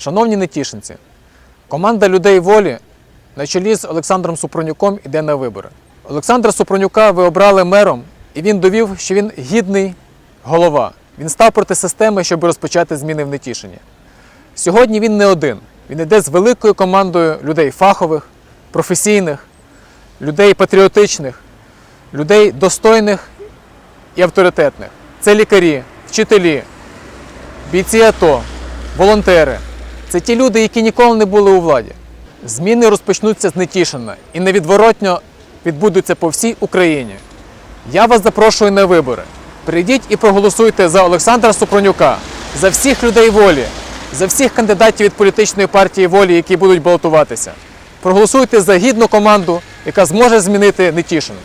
Шановні нетішинці, команда людей волі на чолі з Олександром Супронюком іде на вибори. Олександра Супронюка ви обрали мером, і він довів, що він гідний голова. Він став проти системи, щоб розпочати зміни в Нетішині. Сьогодні він не один. Він йде з великою командою людей фахових, професійних, людей патріотичних, людей достойних і авторитетних. Це лікарі, вчителі, бійці АТО, волонтери. Це ті люди, які ніколи не були у владі. Зміни розпочнуться з Нетішина і невідворотньо відбудуться по всій Україні. Я вас запрошую на вибори. Прийдіть і проголосуйте за Олександра Супронюка, за всіх людей волі, за всіх кандидатів від політичної партії волі, які будуть балотуватися. Проголосуйте за гідну команду, яка зможе змінити Нетішин.